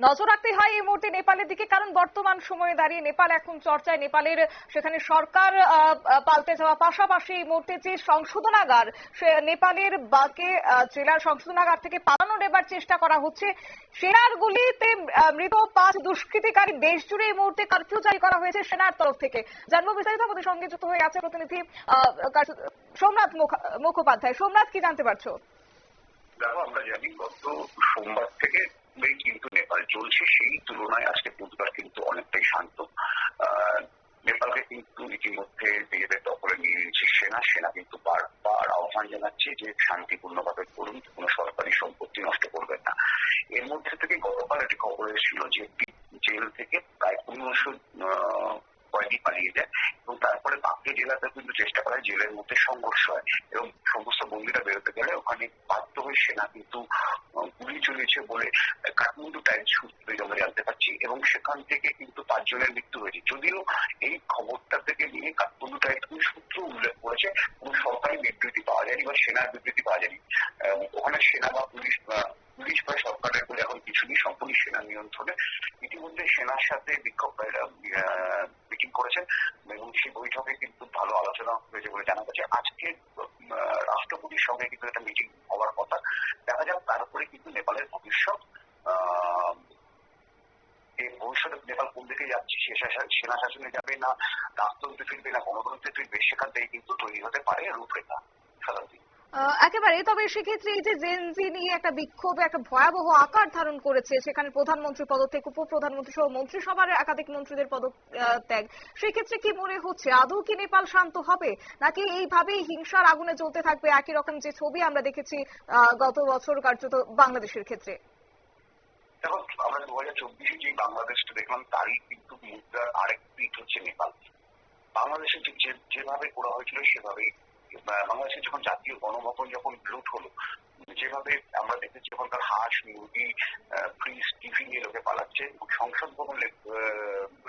নজর রাখতে হয় এই মুহূর্তে নেপালের দিকে, কারণ বর্তমান সময়ে দাঁড়িয়ে নেপাল এখন চর্চায়। নেপালের সেখানে সরকার পাল্টে যাওয়া পাশাপাশি এই মুহূর্তে যে সংশোধনাগার, সে নেপালের বাকে জেলার সংশোধনাগার থেকে পালানো নেবার চেষ্টা করা হচ্ছে। সেনার গুলিতে মৃত পাঁচ দুষ্কৃতিকারী দেশ জুড়ে এই মুহূর্তে কারফিউ জারি করা হয়েছে সেনার তরফ থেকে। জানব বিস্তারিত, আমাদের সঙ্গে যুক্ত হয়ে আছে প্রতিনিধি সোমনাথ মুখ- মুখোপাধ্যায়। সোমনাথ, কি জানতে পারছ? দেখো, আমরা জানি গত সোমবার থেকে কিন্তু নেপাল চলছে সেই তুলনায়। আজকে বুধবার কিন্তু অনেকটাই শান্ত। নেপালকে কিন্তু ইতিমধ্যে নিজেদের দখলে নিয়ে নিয়েছে সেনা। সেনা কিন্তু বারবার আহ্বান জানাচ্ছে যে শান্তিপূর্ণভাবে করুন কোনো সরকারি সম্পত্তি নষ্ট করবেন না। এর মধ্যে থেকে গতকাল একটি খবর এসেছিল যে, জেল থেকে প্রায় পনেরোশো কয়েদি পালিয়ে যায় এবং তারপরে বাকি জেলাতে কিন্তু চেষ্টা করা জেলের মধ্যে সংঘর্ষ হয় এবং সমস্ত বন্দীরা বেরোতে গেলে ওখানে বাধ্য হয়ে সেনা কিন্তু গুলি চলেছে বলে কাঠমান্ডু টাইমস সূত্রে আমরা জানতে পারছি এবং সেখান থেকে কিন্তু পাঁচজনের মৃত্যু হয়েছে। যদিও এই খবরটা থেকে নিয়ে কাঠমান্ডু টাইমস সূত্র উল্লেখ করেছে, কোনো সরকারি বিবৃতি পাওয়া যায়নি বা সেনার বিবৃতি পাওয়া যায়নি। ওখানে সেনা বা পুলিশ বা পুলিশ বা সরকারের বলে এখন কিছু নেই সম্পূর্ণ সেনা নিয়ন্ত্রণে ইতিমধ্যে সেনার সাথে বিক্ষোভকারীরা মিটিং করেছেন সেই বৈঠকে কিন্তু ভালো আলোচনা হয়েছে বলে জানা গেছে। আজকে রাষ্ট্রপতির সঙ্গে কিন্তু একটা মিটিং হওয়ার কথা। দেখা যাক তার উপরে কিন্তু নেপালের ভবিষ্যৎ ভবিষ্যতে নেপাল কোন দিকে যাচ্ছে সেনা শাসনে যাবে না, রাজতন্ত্রে ফিরবে না, গণতন্ত্রে ফিরবে, সেখান থেকে কিন্তু তৈরি হতে পারে রূপরেখা সাধারণত একেবারে। তবে সেক্ষেত্রে এই যে জেনজি নিয়ে একটা বিক্ষোভ, একটা ভয়াবহ আকার ধারণ করেছে, সেখানে প্রধানমন্ত্রী পদত্যাগ উপপ্রধানমন্ত্রী সহ মন্ত্রিসভার একাধিক মন্ত্রীদের পদত্যাগ। সেক্ষেত্রে কি মনে হচ্ছে, আদৌ কি নেপাল শান্ত হবে? নাকি এইভাবেই হিংসার আগুনে জ্বলতে থাকবে? একই রকম যে ছবি আমরা দেখেছি গত বছর কার্যত বাংলাদেশের ক্ষেত্রে। দেখো, আমরা দু হাজার চব্বিশে যে বাংলাদেশটা দেখলাম, তারই কিন্তু মুদ্রার আরেক পিঠ হচ্ছে নেপাল। বাংলাদেশে যেভাবে করা হয়েছিল, সেভাবেই বাংলাদেশে যখন জাতীয় গণভবন যখন লুট হলো, যেভাবে আমরা দেখেছি ওখানকার হাঁস, মুরগি ফ্রিজ টিভি নিয়ে লোকে পালাচ্ছে, সংসদ ভবন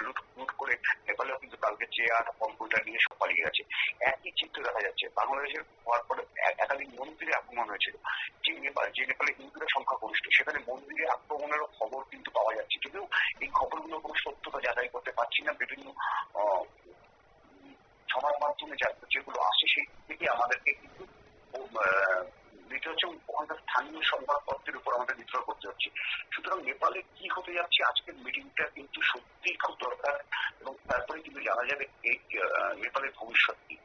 লুট লুট করে নেপালেও কিন্তু কালকে চেয়ার, কম্পিউটার নিয়ে সব পালিয়ে গেছে। একই চিত্র দেখা যাচ্ছে। বাংলাদেশের হওয়ার পরে একাধিক মন্দিরে আক্রমণ হয়েছিল। যে নেপাল যে নেপালে হিন্দুদের সংখ্যা গরিষ্ঠ সেখানে মন্দিরে আক্রমণেরও খবর কিন্তু পাওয়া যাচ্ছে যদিও এই খবরগুলো কোনো সত্যতা যাচাই করতে পারছি না বিভিন্ন আহ, সমাজ মাধ্যমে যা- যেগুলো আসে সেই থেকে আমাদেরকে কিন্তু আহ, দিতে হচ্ছে ওখানকার স্থানীয় সংবাদপত্রের উপর আমাদের নির্ভর করতে হচ্ছে সুতরাং কি হতে যাচ্ছে? আজকের মিটিংটা কিন্তু সত্যিই খুব দরকার এবং তারপরে কিন্তু জানা যাবে এই নেপালের ভবিষ্যৎ কি।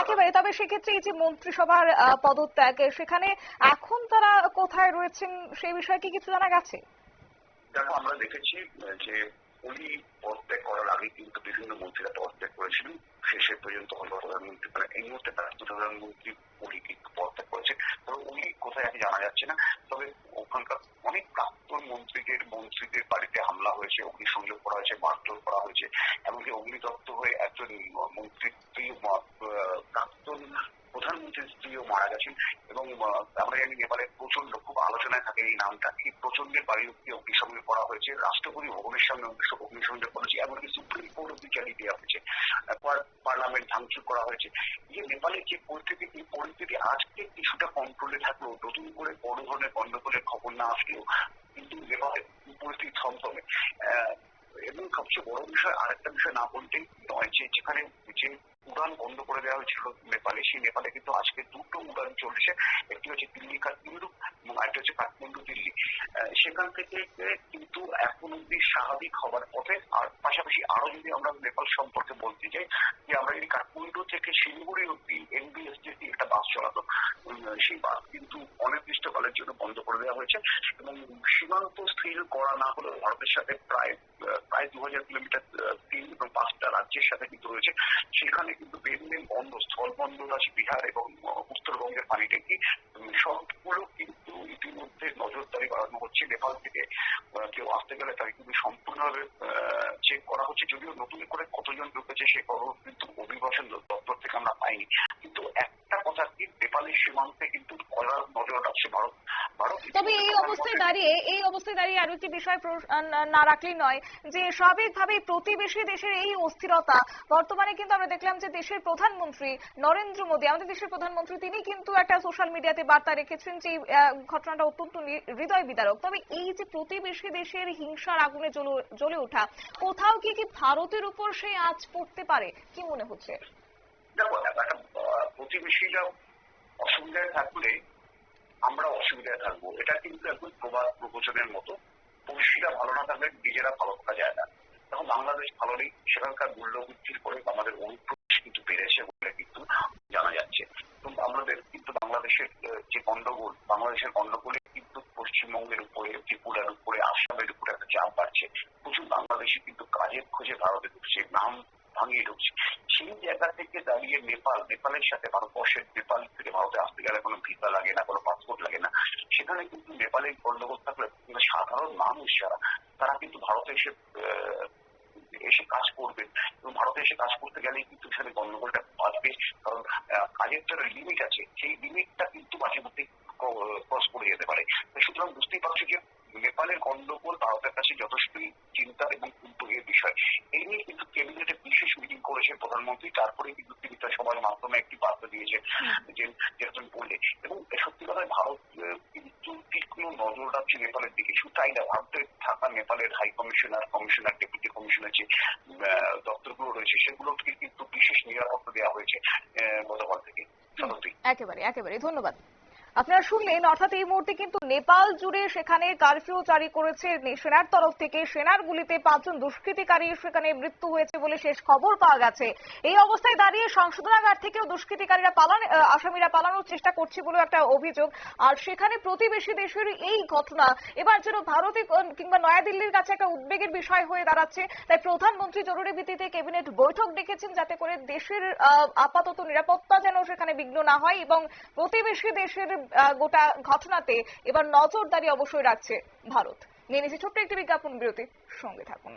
একেবারে। তবে সেক্ষেত্রে এই যে মন্ত্রিসভার পদত্যাগ সেখানে এখন তারা কোথায় রয়েছেন সেই বিষয়ে কি কিছু জানা গেছে? দেখো আমরা দেখেছি যে উনি পদত্যাগ করার আগে কিন্তু বিভিন্ন মন্ত্রীরা পদত্যাগ করেছিলেন। শেষে পর্যন্ত হলো প্রধানমন্ত্রী মানে এই মুহূর্তে প্রাক্তন প্রধানমন্ত্রী উনি কিন্তু পদত্যাগ করেছে। তবে উনি কোথায় আছে জানা যাচ্ছে না। তবে ওখানকার অনেক প্রাক্তন মন্ত্রীদের মন্ত্রীদের বাড়িতে হামলা হয়েছে, অগ্নিসংযোগ করা হয়েছে, মারধর করা হয়েছে, এমনকি অগ্নিদপ্ত হয়ে একজন মন্ত্রী প্রাক্তন স্ত্রীও মারা গেছেন এবং আমরা জানি নেপালের প্রচণ্ড খুব আলোচনায় থাকে এই নামটা, এই প্রচন্ডের বাড়ি অব্দি অগ্নিসংযোগ করা হয়েছে, রাষ্ট্রপতি ভবনের সামনে অগ্নিস- অগ্নিসংযোগ করেছে এমনকি সুপ্রিম কোর্ট অব্দি চালিয়ে দেওয়া হয়েছে পার্লামেন্ট ভাঙচুর করা হয়েছে। যে নেপালের যে পরিস্থিতি, এই পরিস্থিতি আজকে কিছুটা কন্ট্রোলে থাকলেও, নতুন করে বড় ধরনের গন্ডগোলের খবর না আসলেও, কিন্তু নেপালের পরিস্থিতি থমথমে। এবং সবচেয়ে বড় বিষয়, আরেকটা বিষয় না বলতেই নয়, যে যেখানে যে উড়ান বন্ধ করে দেওয়া হয়েছিল, নেপালে। সেই নেপালে কিন্তু আজকে দুটো উড়ান চলছে। একটি হচ্ছে দিল্লি কাঠমান্ডু এবং হচ্ছে কাঠমান্ডু দিল্লি। সেখান থেকে কিন্তু এখন অব্দি স্বাভাবিক হবার পথে। আর পাশাপাশি আরও যদি আমরা নেপাল সম্পর্কে বলতে চাই যে আমরা যদি কাঠমান্ডু থেকে শিলিগুড়ি অব্দি এনবিএসটি একটা বাস চলাতো সেই বাস কিন্তু অনির্দিষ্টকালের জন্য বন্ধ করে দেওয়া হয়েছে এবং সীমান্ত স্থির করা না হলেও ভারতের সাথে প্রায় প্রায় দু হাজার কিলোমিটার তিন এবং পাঁচটা রাজ্যের সাথে কিন্তু রয়েছে। সেখানে কিন্তু লেনদেন বন্ধ স্থল বন্দর আছে বিহার এবং উত্তরবঙ্গের পানি ট্যাঙ্কি উম, সবগুলো কিন্তু ইতিমধ্যে নজরদারি বাড়ানো হচ্ছে নেপাল থেকে। কেউ আসতে গেলে তাকে কিন্তু সম্পূর্ণভাবে চেক করা হচ্ছে। যদিও নতুন করে কতজন ঢুকেছে সে খবর কিন্তু অভিবাসন দপ্তর থেকে আমরা পাইনি। কিন্তু একটা কথা কিন্তু নজর রাখছে ভারত তবে এই অবস্থায় দাঁড়িয়ে এই অবস্থায় দাঁড়িয়ে আরও একটি বিষয় না- রাখলেই নয় যে স্বাভাবিকভাবে প্রতিবেশী দেশের এই অস্থিরতা বর্তমানে কিন্তু আমরা দেখলাম যে দেশের প্রধানমন্ত্রী নরেন্দ্র মোদী আমাদের দেশের প্রধানমন্ত্রী তিনি কিন্তু একটা সোশ্যাল মিডিয়াতে বার্তা রেখেছেন যে ঘটনাটা অত্যন্ত হৃদয় বিদারক। তবে এই যে প্রতিবেশী দেশের হিংসার আগুনে জ্বলে- জ্বলে ওঠা কোথাও কি কি ভারতের উপর সেই আঁচ পড়তে পারে? কি মনে হচ্ছে? দেখো প্রতিবেশীরা অসুবিধায় থাকলে আমরা অসুবিধায় থাকব। এটা কিন্তু একদম প্রবাদ প্রবচনের মতো। পড়শিরা ভালো না থাকলে নিজেরা ভালো থাকা যায় না। এখন বাংলাদেশ ভালো নেই সেখানকার মূল্য বৃদ্ধির পরে আমাদের অনুপ্রবেশ কিন্তু বেড়েছে বলে কিন্তু জানা যাচ্ছে। এবং আমাদের কিন্তু বাংলাদেশের যে গন্ডগোল, বাংলাদেশের গন্ডগোলে কিন্তু পশ্চিমবঙ্গের উপরে, ত্রিপুরার উপরে, আসামের উপরে একটা চাপ বাড়ছে। প্রচুর বাংলাদেশি কিন্তু কাজের খোঁজে ভারতে ঢুকছে। নাম ভাঙিয়ে ঢুকছে। সেই জায়গা থেকে দাঁড়িয়ে নেপাল, নেপালের সাথে ভারতবর্ষের নেপাল থেকে ভারতে আসতে গেলে কোনো ভিসা লাগে না, কোনো পাসপোর্ট লাগে না। সেখানে কিন্তু নেপালে গন্ডগোল থাকলে সাধারণ মানুষ যারা, তারা কিন্তু ভারতে এসে এসে কাজ করবে। এবং ভারতে এসে কাজ করতে গেলেই কিন্তু সেখানে গন্ডগোলটা বাঁচবে কারণ কাজের তো লিমিট আছে। সেই লিমিটটা কিন্তু মাঝে মধ্যে ক্রস করে যেতে পারে। সুতরাং বুঝতেই পারছ যে নেপালের গন্ডগোল ভারতের কাছে যথেষ্টই চিন্তা এবং উদ্যোগের বিষয় এই নিয়ে কিন্তু ক্যাবিনেটে বিশেষ মিটিং করেছে প্রধানমন্ত্রী তারপরে কিন্তু তিনি তার সবার মাধ্যমে একটি বার্তা দিয়েছেন যে যেটা তুমি বললে এবং সত্যি কথায় ভারত আহ, কিন্তু তীক্ষ্ণ নজর রাখছে নেপালের দিকে। শুধু তাই না ভারতে থাকা নেপালের high commissioner commissioner deputy commissioner যে দপ্তরগুলো রয়েছে, সেগুলোকে কিন্তু বিশেষ নিরাপত্তা দেওয়া হয়েছে গতকাল থেকে। একেবারে একেবারে। ধন্যবাদ। আপনারা শুনলেন, অর্থাৎ এই মুহূর্তে কিন্তু নেপাল জুড়ে সেখানে কারফিউ জারি করেছে সেনার তরফ থেকে। সেনার গুলিতে পাঁচজন দুষ্কৃতিকারী সেখানে মৃত্যু হয়েছে বলে শেষ খবর পাওয়া গেছে। এই অবস্থায় দাঁড়িয়ে সংশোধনাগার থেকেও দুষ্কৃতিকারীরা পালান আসামিরা পালানোর চেষ্টা করছে বলে একটা অভিযোগ। আর সেখানে প্রতিবেশী দেশের এই ঘটনা, এবার যেন ভারতে কিংবা নয়াদিল্লির কাছে একটা উদ্বেগের বিষয় হয়ে দাঁড়াচ্ছে। তাই প্রধানমন্ত্রী জরুরি ভিত্তিতে ক্যাবিনেট বৈঠক ডেকেছেন যাতে করে দেশের আপাতত নিরাপত্তা যেন সেখানে বিঘ্ন না হয় এবং প্রতিবেশী দেশের গোটা ঘটনাতে এবার নজরদারি অবশ্যই রাখছে ভারত। নিয়ে নিচ্ছে ছোট্ট একটি বিজ্ঞাপন বিরতি সঙ্গে থাকুন।